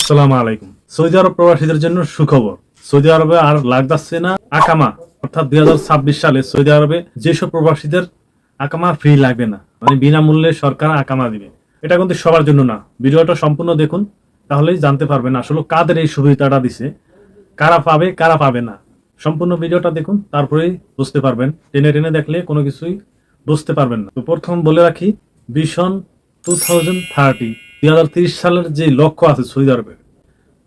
আসসালামু আলাইকুম। সৌদি আরব প্রবাসীদের জন্য সুখবর। সৌদি আরবে আর লাগতাছে না আকামা। অর্থাৎ দুই সালে সৌদি আরবে যেসব প্রবাসীদের আকামা ফ্রি লাগবে না মানে বিনামূল্যে সরকার আকামা দিবে। এটা কিন্তু সবার জন্য না। ভিডিওটা সম্পূর্ণ দেখুন, তাহলেই জানতে পারবেন আসলে কাদের এই সুবিধাটা দিছে, কারা পাবে কারা পাবে না। সম্পূর্ণ ভিডিওটা দেখুন তারপরেই বুঝতে পারবেন। টেনে টেনে দেখলে কোনো কিছুই বুঝতে পারবেন না। তো প্রথম বলে রাখি ভিশন টু থাউজেন্ড থার্টি দুই সালের যে লক্ষ্য আছে সৌদি আরবের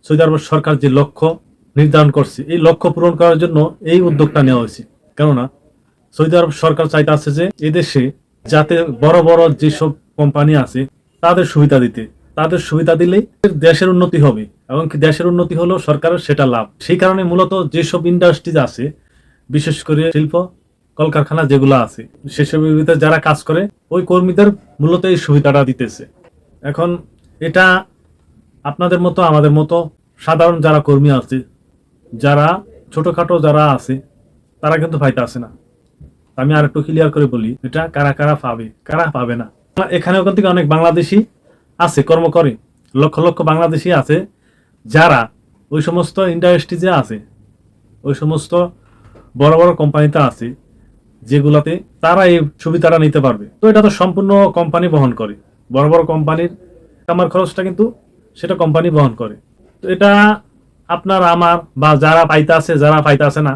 সৌদি আরবের সরকার যে লক্ষ্য নির্ধারণ করছে, এই লক্ষ্য পূরণ করার জন্য এই উদ্যোগটা নেওয়া হয়েছে। কেননা, সৌদি আরব সরকার চাইতে আছে যে এদেশে যাতে বড় বড় যেসব কোম্পানি আছে, তাদের সুবিধা দিতে। তাদের সুবিধা দিলেই দেশের উন্নতি হবে এবং দেশের উন্নতি হলেও সরকারের সেটা লাভ। সেই কারণে মূলত যেসব ইন্ডাস্ট্রিজ আছে, বিশেষ করে শিল্প, কলকারখানা যেগুলো আছে সেসব যারা কাজ করে, ওই কর্মীদের মূলত এই সুবিধাটা দিতেছে। এখন এটা আপনাদের মতো, আমাদের মতো সাধারণ যারা কর্মী আছে, যারা ছোটখাটো যারা আছে, তারা কিন্তু ফাইতে আসে না। আমি আর একটু ক্লিয়ার করে বলি, এটা কারা কারা পাবে কারা পাবে না। এখানে ওখান থেকে অনেক বাংলাদেশি আছে কর্ম করে লক্ষ লক্ষ বাংলাদেশি আছে, যারা ওই সমস্ত ইন্ডাস্ট্রিজে আছে, ওই সমস্ত বড় বড় কোম্পানিতে আছে, যেগুলাতে তারা এই সুবিধাটা নিতে পারবে। তো এটা তো সম্পূর্ণ কোম্পানি বহন করে। বড় বড় কোম্পানির কামার খরচটা কিন্তু সেটা কোম্পানি বহন করে। তো এটা আপনার, আমার বা যারা পাইতে আছে যারা পাইতে আছে না,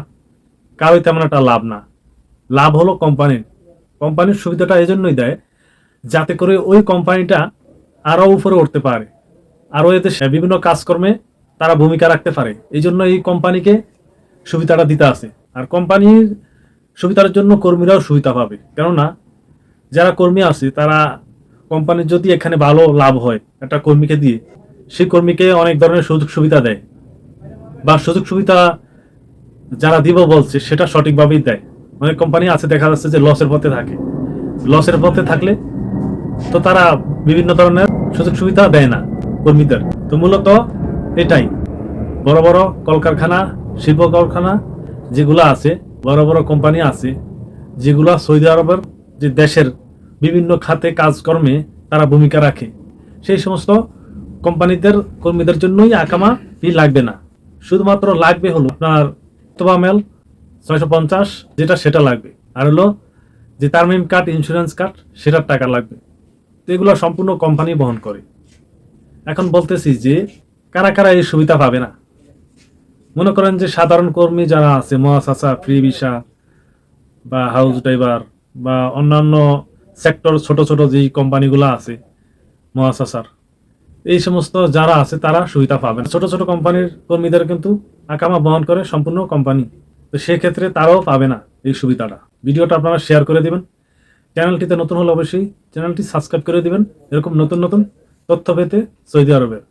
কারোই তেমন একটা লাভ না। লাভ হলো কোম্পানির। কোম্পানির সুবিধাটা এই জন্যই দেয় যাতে করে ওই কোম্পানিটা আরও উপরে উঠতে পারে। আরও এতে বিভিন্ন কাজকর্মে তারা ভূমিকা রাখতে পারে। এই জন্য এই কোম্পানিকে সুবিধাটা দিতে আছে। আর কোম্পানির সুবিধার জন্য কর্মীরাও সুবিধা পাবে। কেননা, যারা কর্মী আছে, তারা কোম্পানির যদি এখানে ভালো লাভ হয় একটা কর্মীকে দিয়ে, সেই কর্মীকে অনেক ধরনের সুযোগ সুবিধা দেয়। বা সুযোগ সুবিধা যারা দিব বলছে, সেটা সঠিকভাবেই দেয়। অনেক কোম্পানি আছে, দেখা যাচ্ছে যে লসের পথে থাকে। লসের পথে থাকলে তো তারা বিভিন্ন ধরনের সুযোগ সুবিধা দেয় না কর্মীদের। তো মূলত এটাই। বড় বড় কলকারখানা, শিল্প কারখানা যেগুলো আছে, বড় বড় কোম্পানি আছে, যেগুলো সৌদি আরবের যে দেশের বিভিন্ন খাতে কাজকর্মে তারা ভূমিকা রাখে। সেই সমস্ত কোম্পানিদের, কর্মীদের জন্যই আকামা ফি লাগবে না। শুধুমাত্র লাগবে হলো আপনার তোবামেল ছয়শো পঞ্চাশ, যেটা সেটা লাগবে। আর হলো যে তারমিম কার্ড ইন্স্যুরেন্স কার্ড, সেটার টাকা লাগবে। তো এগুলো সম্পূর্ণ কোম্পানি বহন করে। এখন বলতেছি যে কারা কারা এই সুবিধা পাবে না? মনে করেন যে সাধারণ কর্মী যারা আছে, মহাসাসা, ফ্রি ভিসা বা হাউস ড্রাইভার বা অন্যান্য সেক্টর ছোট ছোট যেই কোম্পানিগুলো আছে, মহাসাসার, এই সমস্ত যারা আছে তারা সুবিধা পাবেন। ছোট ছোট কোম্পানির কর্মীদের কিন্তু আকামা বহন করে সম্পূর্ণ কোম্পানি তো সেক্ষেত্রে তারাও পাবে না এই সুবিধাটা। ভিডিওটা আপনারা শেয়ার করে দেবেন। চ্যানেলটিতে নতুন হলে অবশ্যই চ্যানেলটি সাবস্ক্রাইব করে দিবেন। এরকম নতুন নতুন তথ্য পেতে সৌদি আরবের।